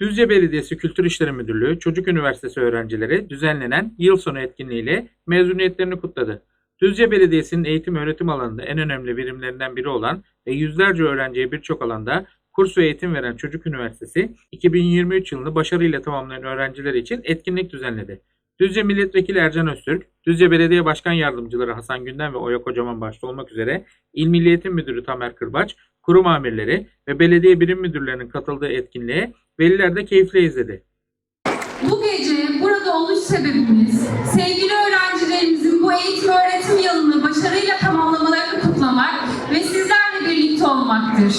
Düzce Belediyesi Kültür İşleri Müdürlüğü Çocuk Üniversitesi öğrencileri düzenlenen yıl sonu etkinliğiyle mezuniyetlerini kutladı. Düzce Belediyesi'nin eğitim öğretim alanında en önemli birimlerinden biri olan ve yüzlerce öğrenciye birçok alanda kurs ve eğitim veren Çocuk Üniversitesi 2023 yılını başarıyla tamamlayan öğrenciler için etkinlik düzenledi. Düzce Milletvekili Ercan Öztürk, Düzce Belediye Başkan Yardımcıları Hasan Günden ve Oya Kocaman başta olmak üzere İl Milli Eğitim Müdürü Tamer Kırbaç, kurum amirleri ve belediye birim müdürlerinin katıldığı etkinliğe veliler de keyifle izledi. Bu gece burada oluş sebebimiz sevgili öğrencilerimizin bu eğitim öğretim yılını başarıyla tamamlamalarını kutlamak ve sizlerle birlikte olmaktır.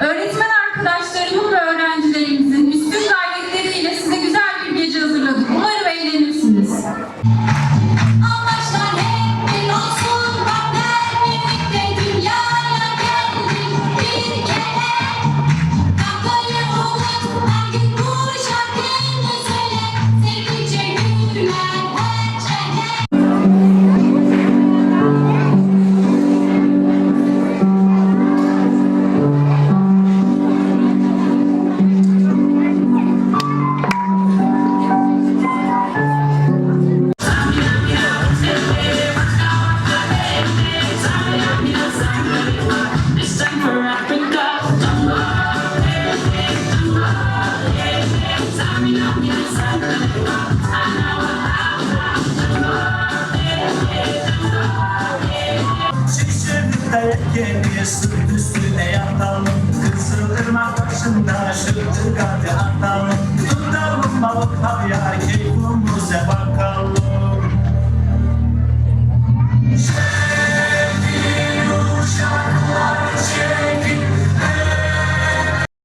Öğretmen arkadaşlarımın ve öğrencilerimizin üstün gayretleriyle size güzel bir gece hazırladık. Umarım eğlenirsiniz. Gemiye sırt üstüne yatalım Kızılırmak başında şıktık hadi atalım Tutalım balık havyar keyfimize bakalım